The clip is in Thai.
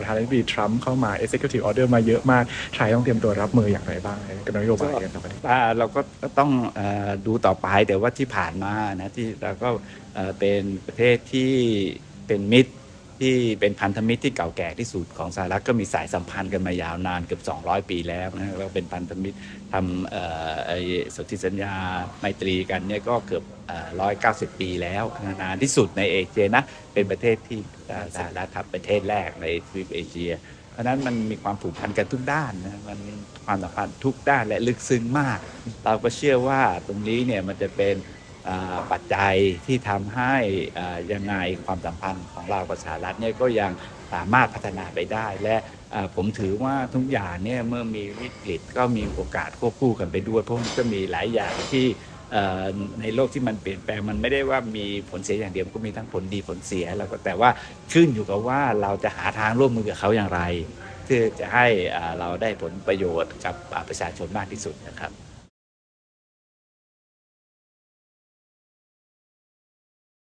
ประธานาธิบดีทรัมป์เข้ามา executive order มาเยอะมากไทยต้องเตรียมตัวรับมืออย่างไรบ้างกับนโยบายกันต่อไปอ่าเราก็ต้องอดูต่อไปแต่ว่าที่ผ่านมานะที่เราก็เอ่อเป็นประเทศที่เป็นมิตร ที่เป็นพันธมิตรที่เก่าแก่ที่สุดของสหรัฐก็มีสายสัมพันธ์กันมายาวนานเกือบ 200 ปีแล้วนะเราเป็นพันธมิตรทำสนธิสัญญาไมตรีกันเนี่ยก็เกือบร้อยเก้าสิบปีแล้วนานที่สุดในเอเชียนะเป็นประเทศที่สหรัฐทำประเทศแรกในทวีปเอเชีย เพราะนั้นมันมีความผูกพันกันทุกด้านนะมันความสัมพันธ์ทุกด้านและลึกซึ้งมาก เราก็เชื่อว่าตรงนี้เนี่ยมันจะเป็น ปัจจัยที่ทำให้ยังไงความสัมพันธ์ของเรากับสหรัฐเนี่ยก็ยังสามารถพัฒนาไปได้และผมถือว่าทุกอย่างเนี่ยเมื่อมีวิกฤตก็มีโอกาสควบคู่กันไปด้วย เพราะมันก็มีหลายอย่างที่ในโลกที่มันเปลี่ยนแปลงมันไม่ได้ว่ามีผลเสียอย่างเดียวก็มีทั้งผลดีผลเสียแล้วก็แต่ว่าขึ้นอยู่กับว่าเราจะหาทางร่วมมือกับเขาอย่างไรเพื่อจะให้เราได้ผลประโยชน์กับประชาชนมากที่สุดนะครับ